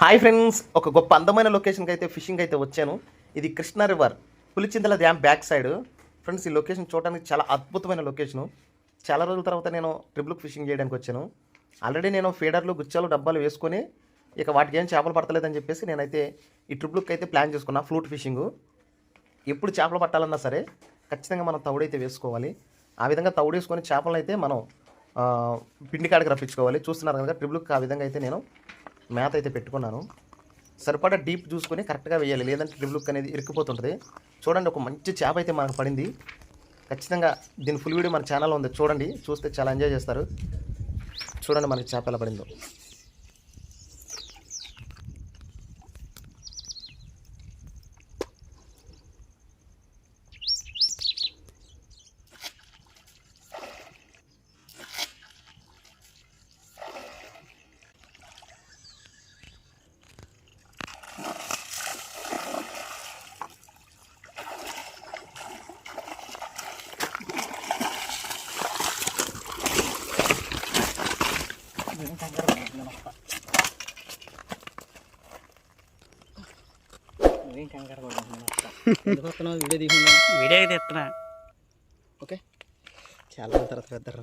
Hi friends ఒక గొప్ప అందమైన లొకేషన్కి అయితే ఫిషింగ్ అయితే వచ్చాను. ఇది Krishna river Pulichintala dam back side friends ఈ లొకేషన్ చూడడానికి చాలా అద్భుతమైన లొకేషను చాలా రోజుల తర్వాత నేను ట్రిపుల్ ఫిషింగ్ చేయడానికి వచ్చాను. ఆల్రెడీ నేను ఫీడర్లు గుచ్చాలు డబ్బాలు వేసుకొని ఇక వాటికి ఏం చేపలు పడతలేదని చెప్పేసి నేనైతే ఈ ట్రిబ్లుక్ అయితే ప్లాన్ చేసుకున్నా ఫ్లూట్ ఫిషింగు ఎప్పుడు చేపలు పట్టాలన్నా సరే ఖచ్చితంగా మనం తౌడైతే వేసుకోవాలి. ఆ విధంగా తౌడు వేసుకొని చేపలను అయితే మనం పిండి కాడికి రప్పించుకోవాలి. చూస్తున్నారు కనుక ట్రిబ్లుక్ ఆ విధంగా అయితే నేను మ్యాత్ అయితే పెట్టుకున్నాను. సరిపడా డీప్ చూసుకొని కరెక్ట్గా వేయాలి. లేదంటే ట్రిబుల్క్ అనేది ఇరుక్కుపోతుంటుంది చూడండి ఒక మంచి చేప అయితే మనకు పడింది. ఖచ్చితంగా దీని ఫుల్ వీడియో మన ఛానల్లో ఉంది. చూడండి చూస్తే చాలా ఎంజాయ్ చేస్తారు. చూడండి మనకి చేప ఎలా పడిందో. నువ్వేం కంగారు ఎందుకు వస్తున్నావు? వీడియో తీసుకున్నావు వీడియో అయితే ఎత్తున్నా ఓకే. చాలా తర్వాత పెద్దరు